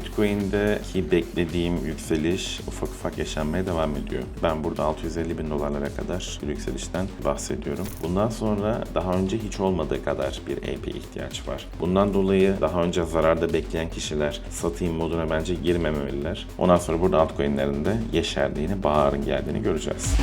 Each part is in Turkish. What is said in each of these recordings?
Bitcoin'deki beklediğim yükseliş ufak ufak yaşanmaya devam ediyor. Ben burada 650 bin dolarlara kadar yükselişten bahsediyorum. Bundan sonra daha önce hiç olmadığı kadar bir AP ihtiyaç var. Bundan dolayı daha önce zararda bekleyen kişiler satayım moduna bence girmemeliler. Ondan sonra burada altcoin'lerin de yeşerdiğini, baharın geldiğini göreceğiz.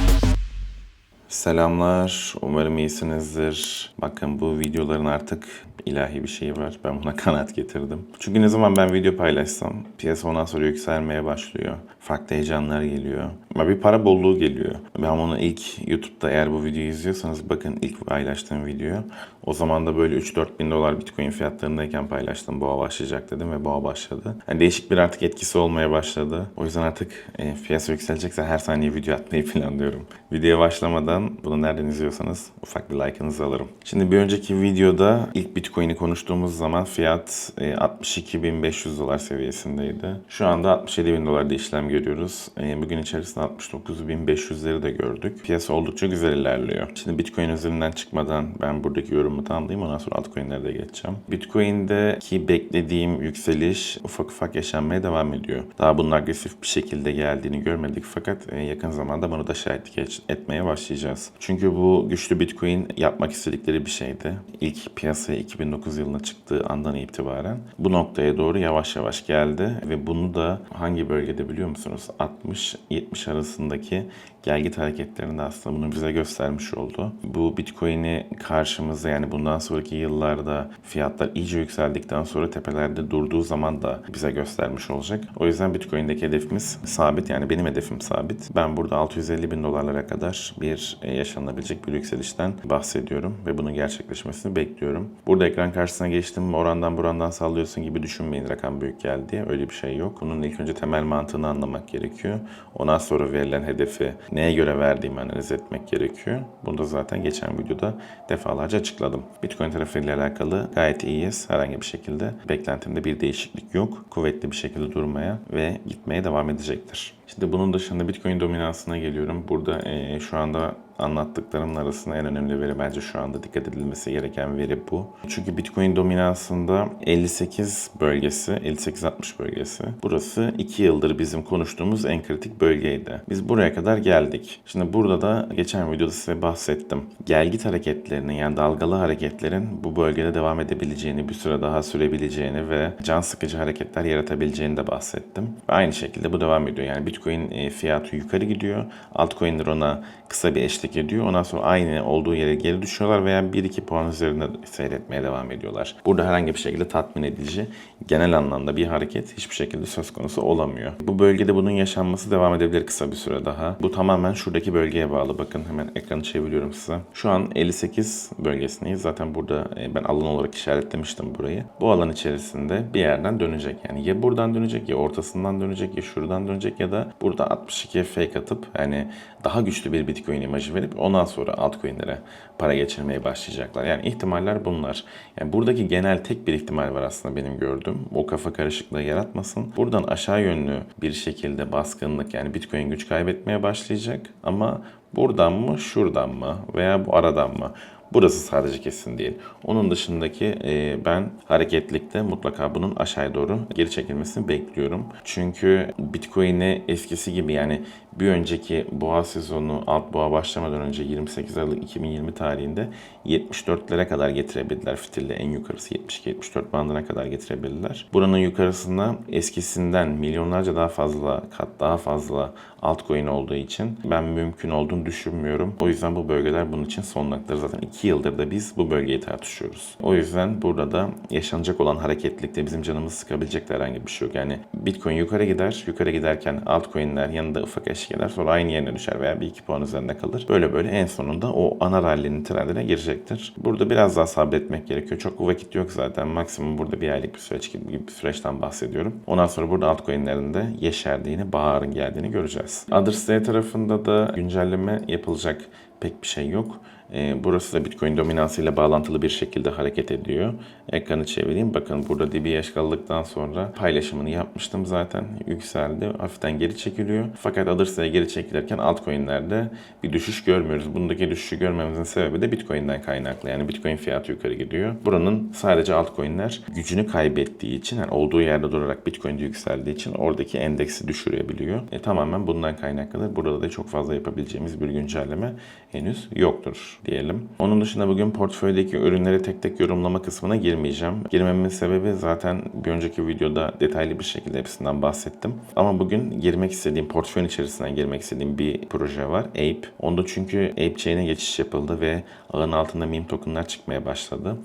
Selamlar, umarım iyisinizdir. Bakın bu videoların artık ilahi bir şeyi var. Ben buna kanaat getirdim. Çünkü ne zaman ben video paylaşsam piyasa ondan sonra yükselmeye başlıyor. Farklı heyecanlar geliyor. Bir para bolluğu geliyor. Ben bunu ilk YouTube'da eğer bu videoyu izliyorsanız bakın ilk paylaştığım video. O zaman da böyle 3-4 bin dolar Bitcoin fiyatlarındayken paylaştım. Boğa başlayacak dedim ve boğa başladı. Yani değişik bir artık etkisi olmaya başladı. O yüzden artık e, piyasa yükselecekse her saniye video atmayı planlıyorum. Videoya başlamadan bunu nereden izliyorsanız ufak bir like'ınızı alırım. Şimdi bir önceki videoda ilk Bitcoin'i konuştuğumuz zaman fiyat e, 62.500 dolar seviyesindeydi. Şu anda 67.000 dolarda işlem görüyoruz. E, bugün içerisinde 69.500'leri de gördük. Piyasa oldukça güzel ilerliyor. Şimdi Bitcoin üzerinden çıkmadan ben buradaki yorumu tamamlayayım. Ondan sonra altcoin'lere de geçeceğim. Bitcoin'deki beklediğim yükseliş ufak ufak yaşanmaya devam ediyor. Daha bunun agresif bir şekilde geldiğini görmedik fakat e, yakın zamanda bunu da şahitlik et- etmeye başlayacağız. Çünkü bu güçlü Bitcoin yapmak istedikleri bir şeydi. İlk piyasaya 2009 yılında çıktığı andan itibaren bu noktaya doğru yavaş yavaş geldi ve bunu da hangi bölgede biliyor musunuz? 60-70 arasındaki gelgit hareketlerinde aslında bunu bize göstermiş oldu. Bu Bitcoin'i karşımıza yani bundan sonraki yıllarda fiyatlar iyice yükseldikten sonra tepelerde durduğu zaman da bize göstermiş olacak. O yüzden Bitcoin'deki hedefimiz sabit yani benim hedefim sabit. Ben burada 650 bin dolarlara kadar bir e, yaşanabilecek bir yükselişten bahsediyorum ve bunun gerçekleşmesini bekliyorum. Burada ekran karşısına geçtim orandan burandan sallıyorsun gibi düşünmeyin rakam büyük geldi öyle bir şey yok. Bunun ilk önce temel mantığını anlamak gerekiyor. Ondan sonra verilen hedefi neye göre verdiğimi analiz etmek gerekiyor. Bunu da zaten geçen videoda defalarca açıkladım. Bitcoin tarafıyla alakalı gayet iyiyiz. Herhangi bir şekilde beklentimde bir değişiklik yok. Kuvvetli bir şekilde durmaya ve gitmeye devam edecektir. Şimdi bunun dışında Bitcoin dominansına geliyorum. Burada eee, şu anda anlattıklarımın arasında en önemli veri bence şu anda dikkat edilmesi gereken veri bu. Çünkü Bitcoin dominansında 58 bölgesi, 58-60 bölgesi. Burası 2 yıldır bizim konuştuğumuz en kritik bölgeydi. Biz buraya kadar geldik. Şimdi burada da geçen videoda size bahsettim. Gelgit hareketlerinin yani dalgalı hareketlerin bu bölgede devam edebileceğini, bir süre daha sürebileceğini ve can sıkıcı hareketler yaratabileceğini de bahsettim. Ve aynı şekilde bu devam ediyor. Yani Bitcoin e, fiyatı yukarı gidiyor. Altcoin'ler ona kısa bir eşlik ediyor. Ondan sonra aynı olduğu yere geri düşüyorlar veya 1-2 puan üzerinde seyretmeye devam ediyorlar. Burada herhangi bir şekilde tatmin edici genel anlamda bir hareket hiçbir şekilde söz konusu olamıyor. Bu bölgede bunun yaşanması devam edebilir kısa bir süre daha. Bu tamamen şuradaki bölgeye bağlı. Bakın hemen ekranı çeviriyorum size. Şu an 58 bölgesindeyiz. Zaten burada e, ben alan olarak işaretlemiştim burayı. Bu alan içerisinde bir yerden dönecek. Yani ya buradan dönecek ya ortasından dönecek ya şuradan dönecek ya da burada 62'ye fake atıp yani daha güçlü bir Bitcoin imajı verip ondan sonra altcoin'lere para geçirmeye başlayacaklar. Yani ihtimaller bunlar. Yani buradaki genel tek bir ihtimal var aslında benim gördüğüm. O kafa karışıklığı yaratmasın. Buradan aşağı yönlü bir şekilde baskınlık yani Bitcoin güç kaybetmeye başlayacak ama buradan mı şuradan mı veya bu aradan mı? Burası sadece kesin değil. Onun dışındaki e, ben hareketlikte mutlaka bunun aşağıya doğru geri çekilmesini bekliyorum. Çünkü Bitcoin'i eskisi gibi yani bir önceki boğa sezonu alt boğa başlamadan önce 28 Aralık 2020 tarihinde 74'lere kadar getirebildiler fitilde en yukarısı 72-74 bandına kadar getirebildiler. Buranın yukarısında eskisinden milyonlarca daha fazla kat daha fazla altcoin olduğu için ben mümkün olduğunu düşünmüyorum. O yüzden bu bölgeler bunun için sonlanakları zaten 2 yıldır da biz bu bölgeyi tartışıyoruz. O yüzden burada da yaşanacak olan hareketlikte bizim canımızı sıkabilecek de herhangi bir şey yok. Yani Bitcoin yukarı gider. Yukarı giderken altcoin'ler yanında ufak eşlik. Sonra aynı yerine düşer veya bir iki puan üzerinde kalır. Böyle böyle en sonunda o ana rallinin trendine girecektir. Burada biraz daha sabretmek gerekiyor. Çok vakit yok zaten. Maksimum burada bir aylık bir süreç gibi, bir süreçten bahsediyorum. Ondan sonra burada altcoin'lerin de yeşerdiğini, baharın geldiğini göreceğiz. Others tarafında da güncelleme yapılacak pek bir şey yok. E, burası da Bitcoin dominansıyla bağlantılı bir şekilde hareket ediyor. Ekranı çevireyim. Bakın burada dibi yaşkaldıktan sonra paylaşımını yapmıştım zaten. Yükseldi. Hafiften geri çekiliyor. Fakat Adırsa'ya geri çekilirken altcoin'lerde bir düşüş görmüyoruz. Bundaki düşüşü görmemizin sebebi de Bitcoin'den kaynaklı. Yani Bitcoin fiyatı yukarı gidiyor. Buranın sadece altcoin'ler gücünü kaybettiği için, yani olduğu yerde durarak Bitcoin'de yükseldiği için oradaki endeksi düşürebiliyor. E, tamamen bundan kaynaklıdır. Burada da çok fazla yapabileceğimiz bir güncelleme henüz yoktur diyelim. Onun dışında bugün portföydeki ürünleri tek tek yorumlama kısmına girmeyeceğim. Girmemin sebebi zaten bir önceki videoda detaylı bir şekilde hepsinden bahsettim. Ama bugün girmek istediğim, portföyün içerisinden girmek istediğim bir proje var. Ape. Onda çünkü Ape Chain'e geçiş yapıldı ve ağın altında meme tokenlar çıkmaya başladı.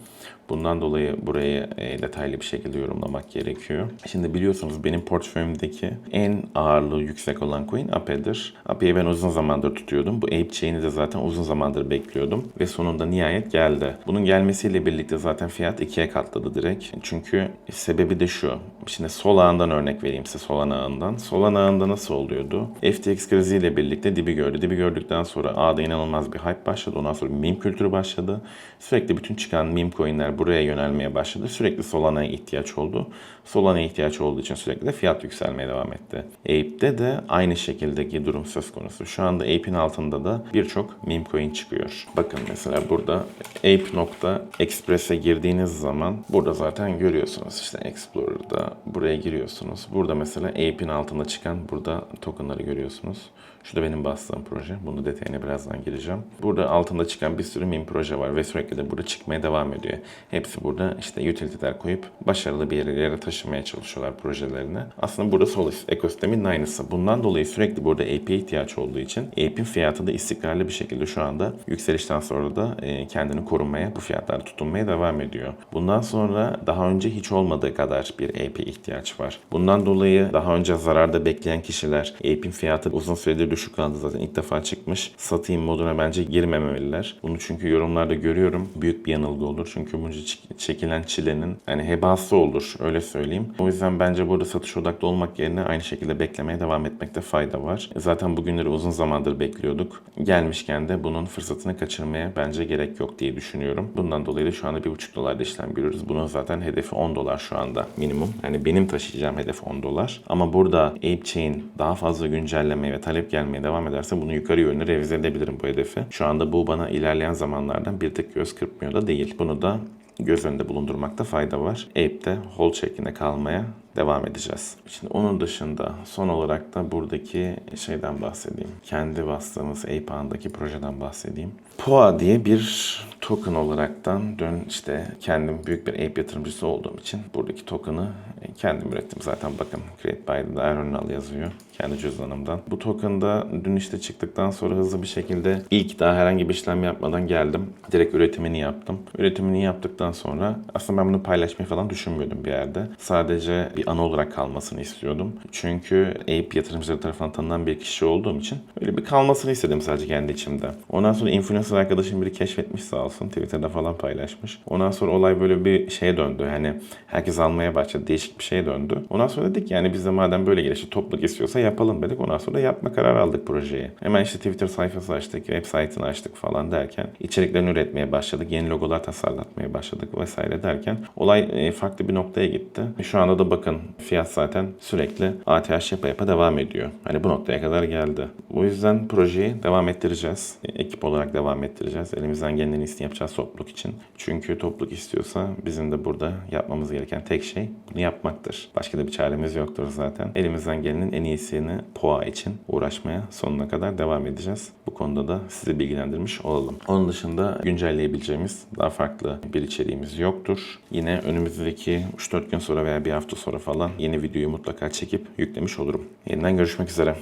Bundan dolayı burayı e, detaylı bir şekilde yorumlamak gerekiyor. Şimdi biliyorsunuz benim portföyümdeki en ağırlığı yüksek olan coin Ape'dir. Ape'yi ben uzun zamandır tutuyordum. Bu Ape Chain'i de zaten uzun zamandır bekliyordum. Ve sonunda nihayet geldi. Bunun gelmesiyle birlikte zaten fiyat ikiye katladı direkt. Çünkü sebebi de şu. Şimdi sol ağından örnek vereyim size Solana ağından. Solana ağında nasıl oluyordu? FTX kriziyle birlikte dibi gördü. Dibi gördükten sonra ağda inanılmaz bir hype başladı. Ondan sonra meme kültürü başladı. Sürekli bütün çıkan meme coinler buraya yönelmeye başladı. Sürekli Solana'ya ihtiyaç oldu. Solana'ya ihtiyaç olduğu için sürekli de fiyat yükselmeye devam etti. Ape'de de aynı şekildeki durum söz konusu. Şu anda Ape'in altında da birçok meme coin çıkıyor. Bakın mesela burada ape.express'e girdiğiniz zaman burada zaten görüyorsunuz işte Explorer'da buraya giriyorsunuz. Burada mesela Ape'in altında çıkan burada tokenları görüyorsunuz. Şu da benim bastığım proje. Bunu detayına birazdan gireceğim. Burada altında çıkan bir sürü meme proje var ve sürekli de burada çıkmaya devam ediyor. Hepsi burada işte utility'ler koyup başarılı bir yere taşımaya çalışıyorlar projelerini. Aslında burada Solus ekosistemin aynısı. Bundan dolayı sürekli burada AP'ye ihtiyaç olduğu için AP'in fiyatı da istikrarlı bir şekilde şu anda yükselişten sonra da e, kendini korumaya, bu fiyatlara tutunmaya devam ediyor. Bundan sonra daha önce hiç olmadığı kadar bir AP ihtiyaç var. Bundan dolayı daha önce zararda bekleyen kişiler AP'in fiyatı uzun süredir düşük kaldı zaten ilk defa çıkmış. Satayım moduna bence girmemeliler. Bunu çünkü yorumlarda görüyorum. Büyük bir yanılgı olur. Çünkü bunca çek- çekilen çilenin yani hebası olur öyle söyleyeyim. O yüzden bence burada satış odaklı olmak yerine aynı şekilde beklemeye devam etmekte fayda var. Zaten bugünleri uzun zamandır bekliyorduk. Gelmişken de bunun fırsatını kaçırmaya bence gerek yok diye düşünüyorum. Bundan dolayı da şu anda 1,5 dolarda işlem görüyoruz. Bunun zaten hedefi 10 dolar şu anda minimum. Yani benim taşıyacağım hedef 10 dolar. Ama burada Ape Chain daha fazla güncellemeye ve talep gelmeye devam ederse bunu yukarı yönlü revize edebilirim bu hedefi. Şu anda bu bana ilerleyen zamanlardan bir tek göz kırpmıyor da değil. Bunu da göz önünde bulundurmakta fayda var. Ape'de hold şeklinde kalmaya devam edeceğiz. Şimdi onun dışında son olarak da buradaki şeyden bahsedeyim. Kendi bastığımız Ape ağındaki projeden bahsedeyim. POA diye bir token olaraktan dön işte kendim büyük bir Ape yatırımcısı olduğum için buradaki token'ı kendim ürettim. Zaten bakın Create by the Aaron yazıyor kendi cüzdanımdan. Bu token'da dün işte çıktıktan sonra hızlı bir şekilde ilk daha herhangi bir işlem yapmadan geldim. Direkt üretimini yaptım. Üretimini yaptıktan sonra aslında ben bunu paylaşmayı falan düşünmüyordum bir yerde. Sadece anı olarak kalmasını istiyordum. Çünkü Ape yatırımcıları tarafından tanınan bir kişi olduğum için öyle bir kalmasını istedim sadece kendi içimde. Ondan sonra influencer arkadaşım biri keşfetmiş sağ olsun. Twitter'da falan paylaşmış. Ondan sonra olay böyle bir şeye döndü. Hani herkes almaya başladı. Değişik bir şeye döndü. Ondan sonra dedik yani biz de madem böyle gelişti topluluk istiyorsa yapalım dedik. Ondan sonra yapma kararı aldık projeyi. Hemen işte Twitter sayfası açtık, website'ını açtık falan derken içeriklerini üretmeye başladık. Yeni logolar tasarlatmaya başladık vesaire derken olay e, farklı bir noktaya gitti. Şu anda da bakın fiyat zaten sürekli ATH yapa yapa devam ediyor. Hani bu noktaya kadar geldi. O yüzden projeyi devam ettireceğiz. E, Ekip olarak devam ettireceğiz. Elimizden gelen en iyisini yapacağız topluluk için. Çünkü topluluk istiyorsa bizim de burada yapmamız gereken tek şey bunu yapmaktır. Başka da bir çaremiz yoktur zaten. Elimizden gelenin en iyisini POA için uğraşmaya sonuna kadar devam edeceğiz. Bu konuda da sizi bilgilendirmiş olalım. Onun dışında güncelleyebileceğimiz daha farklı bir içeriğimiz yoktur. Yine önümüzdeki 3-4 gün sonra veya bir hafta sonra falan yeni videoyu mutlaka çekip yüklemiş olurum. Yeniden görüşmek üzere.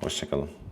Hoşçakalın.